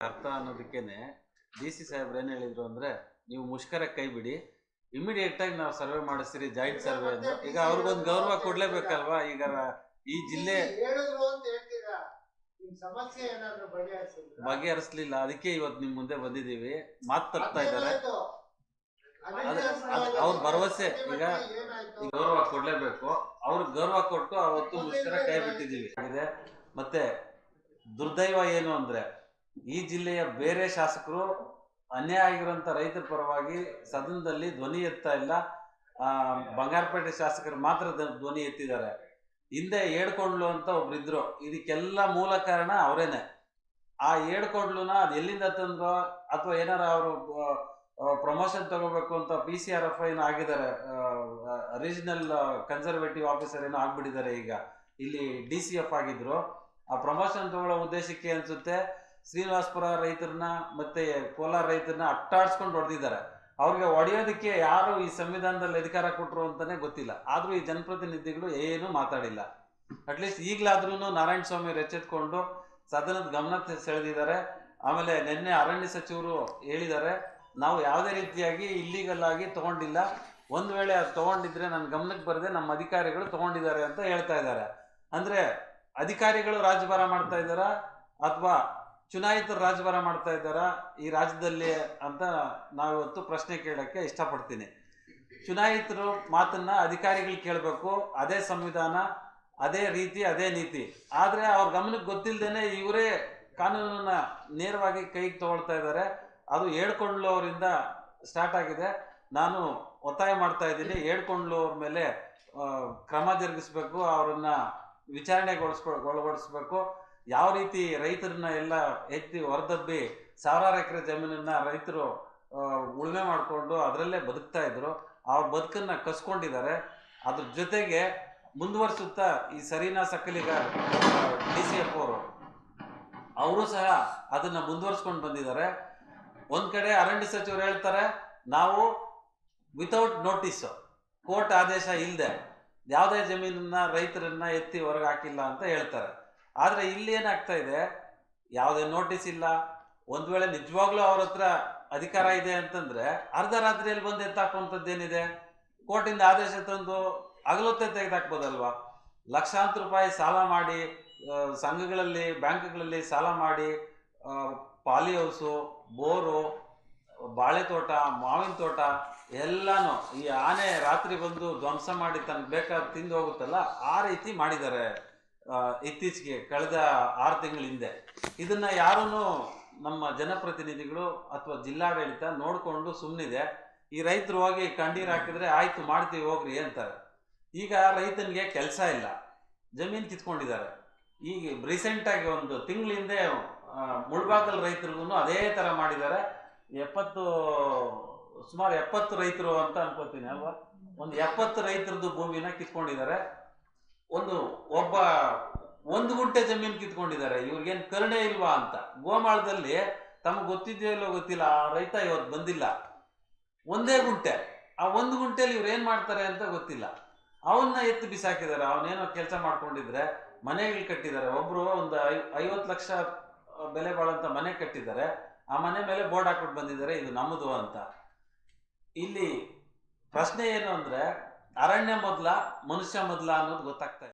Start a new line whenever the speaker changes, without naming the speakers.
ಅರ್ಥ ಅನ್ನೋದಕ್ಕೇನೆ D C ಸಾಹೇಬ್ರು ಏನು ಹೇಳಿದ್ರು ಅಂದ್ರೆ ನೀವು ಮುಷ್ಕರ ಕೈ ಬಿಡಿ ಇಮಿಡಿಯೇಟ್ ಆಗಿ ನಾವು ಸರ್ವೆ ಮಾಡಿಸ್ತೀರಿ ಜಾಯಿಂಟ್ ಸರ್ವೆ ಅಂತ. ಈಗ ಅವ್ರಿಗೊಂದು ಗೌರವ ಕೊಡ್ಲೇಬೇಕಲ್ವಾ? ಈಗ ಈ ಜಿಲ್ಲೆ ಬಗೆಹರಿಸ್ಲಿಲ್ಲ. ಅದಕ್ಕೆ ಇವತ್ತು ನಿಮ್ ಮುಂದೆ ಬಂದಿದೀವಿ ಮಾತು ತಪ್ತಾ ಇದ್ದಾರೆ. ಅವ್ರ ಭರವಸೆ. ಈಗ ಗೌರವ ಕೊಡ್ಲೇಬೇಕು. ಅವ್ರಿಗೆ ಗೌರವ ಕೊಟ್ಟು ಅವತ್ತು ಮುಷ್ಕರ ಕೈ ಬಿಟ್ಟಿದೀವಿ ಮತ್ತೆ ದುರ್ದೈವ ಏನು ಅಂದ್ರೆ ಈ ಜಿಲ್ಲೆಯ ಬೇರೆ ಶಾಸಕರು ಅನ್ಯಾಯ ಆಗಿರುವಂತ ರೈತರ ಪರವಾಗಿ ಸದನದಲ್ಲಿ ಧ್ವನಿ ಎತ್ತಾ ಇಲ್ಲ. ಬಂಗಾರಪೇಟೆ ಶಾಸಕರು ಮಾತ್ರ ಧ್ವನಿ ಎತ್ತಿದ್ದಾರೆ. ಹಿಂದೆ ಏಡ್ಕೊಂಡ್ಲು ಅಂತ ಒಬ್ರು ಇದ್ರು. ಇದಕ್ಕೆಲ್ಲ ಮೂಲ ಕಾರಣ ಅವರೇನೆ. ಆ ಏಡ್ಕೊಂಡ್ಲುನ ಅದು ಎಲ್ಲಿಂದ ತಂದ್ರು ಅಥವಾ ಏನಾರ ಅವರು ಪ್ರಮೋಷನ್ ತಗೋಬೇಕು ಅಂತ ಪಿ ಸಿ ಆರ್ ಎಫ್ ಏನೋ ಆಗಿದ್ದಾರೆ. ರೀಜನಲ್ ಕನ್ಸರ್ವೇಟಿವ್ ಆಫೀಸರ್ ಏನೋ ಆಗ್ಬಿಟ್ಟಿದ್ದಾರೆ ಈಗ. ಇಲ್ಲಿ ಡಿ ಸಿ ಎಫ್ ಆಗಿದ್ರು. ಆ ಪ್ರಮೋಷನ್ ತಗೊಳ್ಳೋ ಉದ್ದೇಶಕ್ಕೆ ಅನ್ಸುತ್ತೆ. ಶ್ರೀನಿವಾಸಪುರ ರೈತರನ್ನ ಮತ್ತೆ ಕೋಲಾರ ರೈತರನ್ನ ಅಟ್ಟಾಡ್ಸ್ಕೊಂಡು ಹೊಡೆದಿದ್ದಾರೆ. ಅವ್ರಿಗೆ ಹೊಡೆಯೋದಕ್ಕೆ ಯಾರು ಈ ಸಂವಿಧಾನದಲ್ಲಿ ಅಧಿಕಾರ ಕೊಟ್ಟರು ಅಂತಾನೆ ಗೊತ್ತಿಲ್ಲ. ಆದ್ರೂ ಈ ಜನಪ್ರತಿನಿಧಿಗಳು ಏನು ಮಾತಾಡಿಲ್ಲ. ಅಟ್ಲೀಸ್ಟ್ ಈಗಲಾದ್ರೂ ನಾರಾಯಣ ಸ್ವಾಮಿ ಎಚ್ಚೆತ್ಕೊಂಡು ಸದನದ ಗಮನ ಸೆಳೆದಿದ್ದಾರೆ. ಆಮೇಲೆ ನಿನ್ನೆ ಅರಣ್ಯ ಸಚಿವರು ಹೇಳಿದ್ದಾರೆ, ನಾವು ಯಾವುದೇ ರೀತಿಯಾಗಿ ಇಲ್ಲಿಗಲ್ ಆಗಿ ತಗೊಂಡಿಲ್ಲ. ಒಂದು ವೇಳೆ ಅದು ತಗೊಂಡಿದ್ರೆ ನನ್ನ ಗಮನಕ್ಕೆ ಬರದೆ ನಮ್ಮ ಅಧಿಕಾರಿಗಳು ತಗೊಂಡಿದ್ದಾರೆ ಅಂತ ಹೇಳ್ತಾ ಇದ್ದಾರೆ. ಅಂದ್ರೆ ಅಧಿಕಾರಿಗಳು ರಾಜಭಾರ ಮಾಡ್ತಾ ಇದ್ದಾರಾ ಅಥವಾ ಚುನಾಯಿತರು ರಾಜಭಾರ ಮಾಡ್ತಾ ಇದ್ದಾರಾ? ಈ ರಾಜ್ಯದಲ್ಲಿ ಅಂತ ನಾವಿವತ್ತು ಪ್ರಶ್ನೆ ಕೇಳಕ್ಕೆ ಇಷ್ಟಪಡ್ತೀನಿ. ಚುನಾಯಿತರು ಮಾತನ್ನ ಅಧಿಕಾರಿಗಳು ಕೇಳಬೇಕು. ಅದೇ ಸಂವಿಧಾನ, ಅದೇ ರೀತಿ, ಅದೇ ನೀತಿ. ಆದ್ರೆ ಅವ್ರ ಗಮನಕ್ಕೆ ಗೊತ್ತಿಲ್ಲದೇನೆ ಇವರೇ ಕಾನೂನನ್ನ ನೇರವಾಗಿ ಕೈಗೆ ತಗೊಳ್ತಾ ಇದ್ದಾರೆ. ಅದು ಹೇಳ್ಕೊಳ್ಳೋರಿಂದ ಸ್ಟಾರ್ಟ್ ಆಗಿದೆ. ನಾನು ಒತ್ತಾಯ ಮಾಡ್ತಾ ಇದ್ದೀನಿ. ಹೇಳ್ಕೊಂಡ್ಲೋರ ಮೇಲೆ ಕ್ರಮ ಜರುಗಿಸ್ಬೇಕು. ಅವರನ್ನ ವಿಚಾರಣೆಗೊಳಿಸ್ಕೊ ಒಳಗೊಳಿಸ್ಬೇಕು ಯಾವ ರೀತಿ ರೈತರನ್ನ ಎಲ್ಲ ಎತ್ತಿ ಹೊರದಬ್ಬಿ ಸಾವಿರಾರು ಎಕರೆ ಜಮೀನನ್ನ ರೈತರು ಉಳುಮೆ ಮಾಡಿಕೊಂಡು ಅದರಲ್ಲೇ ಬದುಕ್ತಾ ಇದ್ರು. ಅವ್ರ ಬದುಕನ್ನ ಕಸ್ಕೊಂಡಿದ್ದಾರೆ. ಅದ್ರ ಜೊತೆಗೆ ಮುಂದುವರಿಸುತ್ತಾ ಈ Sareena Sakaliga D C F ಅವರು ಅವರು ಸಹ ಅದನ್ನ ಮುಂದುವರಿಸ್ಕೊಂಡು ಬಂದಿದ್ದಾರೆ. ಒಂದ್ ಕಡೆ ಅರಣ್ಯ ಸಚಿವರು ಹೇಳ್ತಾರೆ, ನಾವು ವಿತೌಟ್ ನೋಟಿಸ್ ಕೋರ್ಟ್ ಆದೇಶ ಇಲ್ಲದೆ ಯಾವುದೇ ಜಮೀನನ್ನ ರೈತರನ್ನ ಎತ್ತಿ ಹೊರಗೆ ಹಾಕಿಲ್ಲ ಅಂತ ಹೇಳ್ತಾರೆ. ಆದ್ರೆ ಇಲ್ಲಿ ಏನಾಗ್ತಾ ಇದೆ? ಯಾವುದೇ ನೋಟಿಸ್ ಇಲ್ಲ. ಒಂದು ವೇಳೆ ನಿಜವಾಗ್ಲೂ ಅವ್ರ ಹತ್ರ ಅಧಿಕಾರ ಇದೆ ಅಂತಂದ್ರೆ ಅರ್ಧ ರಾತ್ರಿಯಲ್ಲಿ ಬಂದು ಎತ್ತಾಕುವಂಥದ್ದೇನಿದೆ ಕೋರ್ಟಿಂದ ಆದೇಶ ತಂದು ಅಗಲೊತ್ತೆ ತೆಗೆದಾಕ್ಬೋದಲ್ವಾ? ಲಕ್ಷಾಂತರ ರೂಪಾಯಿ ಸಾಲ ಮಾಡಿ ಸಂಘಗಳಲ್ಲಿ, ಬ್ಯಾಂಕ್ಗಳಲ್ಲಿ ಸಾಲ ಮಾಡಿ ಪಾಲಿ ಹೌಸು, ಬೋರು, ಬಾಳೆ ತೋಟ, ಮಾವಿನ ತೋಟ ಎಲ್ಲಾನು ಈ ಆನೆ ರಾತ್ರಿ ಬಂದು ಧ್ವಂಸ ಮಾಡಿ ತನಗೆ ಬೇಕಾದ ತಿಂದು ಹೋಗುತ್ತಲ್ಲ, ಆ ರೀತಿ ಮಾಡಿದ್ದಾರೆ. ಇತ್ತೀಚೆಗೆ ಕಳೆದ ಆರು ತಿಂಗಳ ಹಿಂದೆ. ಇದನ್ನ ಯಾರೂ ನಮ್ಮ ಜನಪ್ರತಿನಿಧಿಗಳು ಅಥವಾ ಜಿಲ್ಲಾಡಳಿತ ನೋಡಿಕೊಂಡು ಸುಮ್ಮನಿದೆ ಈ ರೈತರು ಹೋಗಿ ಕಣ್ಣೀರು ಹಾಕಿದ್ರೆ ಆಯ್ತು ಮಾಡ್ತೀವಿ ಹೋಗ್ರಿ ಅಂತಾರೆ. ಈಗ ರೈತನಿಗೆ ಕೆಲಸ ಇಲ್ಲ. ಜಮೀನು ಕಿತ್ಕೊಂಡಿದ್ದಾರೆ. ಈಗ ರೀಸೆಂಟಾಗಿ ಒಂದು ತಿಂಗಳ ಹಿಂದೆ ಮುಳ್ಬಾಗಲ್ ರೈತರಿಗೂ ಅದೇ ಥರ ಮಾಡಿದ್ದಾರೆ. ಎಪ್ಪತ್ತು, ಸುಮಾರು ಎಪ್ಪತ್ತು ರೈತರು ಅಂತ ಅನ್ಕೋತೀನಿ ಅಲ್ವಾ? ಒಂದು ಎಪ್ಪತ್ತು ರೈತರದ್ದು ಭೂಮಿನ ಕಿತ್ಕೊಂಡಿದ್ದಾರೆ. ಒಂದು ಒಬ್ಬ ಒಂದು ಗುಂಟೆ ಜಮೀನು ಕಿತ್ಕೊಂಡಿದ್ದಾರೆ. ಇವ್ರಿಗೇನು ಕರುಣೆ ಇಲ್ವಾ ಅಂತ. ಗೋಮಾಳದಲ್ಲಿ ತಮಗೆ ಗೊತ್ತಿದೆಯೋ ಇಲ್ಲೋ ಗೊತ್ತಿಲ್ಲ. ಆ ರೈತ ಇವತ್ತು ಬಂದಿಲ್ಲ. ಒಂದೇ ಗುಂಟೆ. ಆ ಒಂದು ಗುಂಟೆಲಿ ಇವ್ರು ಏನು ಮಾಡ್ತಾರೆ ಅಂತ ಗೊತ್ತಿಲ್ಲ. ಅವನ್ನ ಎತ್ತು ಬಿಸಾಕಿದ್ದಾರೆ. ಅವನೇನೋ ಕೆಲಸ ಮಾಡ್ಕೊಂಡಿದ್ರೆ ಮನೆಗಳು ಕಟ್ಟಿದ್ದಾರೆ. ಒಬ್ರು ಒಂದು ಐ- ಐವತ್ತು ಲಕ್ಷ ಬೆಲೆ ಬಾಳಂತ ಮನೆ ಕಟ್ಟಿದ್ದಾರೆ. ಆ ಮನೆ ಮೇಲೆ ಬೋರ್ಡ್ ಹಾಕ್ಬಿಟ್ಟು ಬಂದಿದ್ದಾರೆ. ಇದು ನಮ್ಮದು ಅಂತ. ಇಲ್ಲಿ ಪ್ರಶ್ನೆ ಏನು ಅಂದ್ರೆ ಅರಣ್ಯ ಮೊದಲ ಮನುಷ್ಯ ಮೊದಲ ಅನ್ನೋದು ಗೊತ್ತಾಗ್ತಾ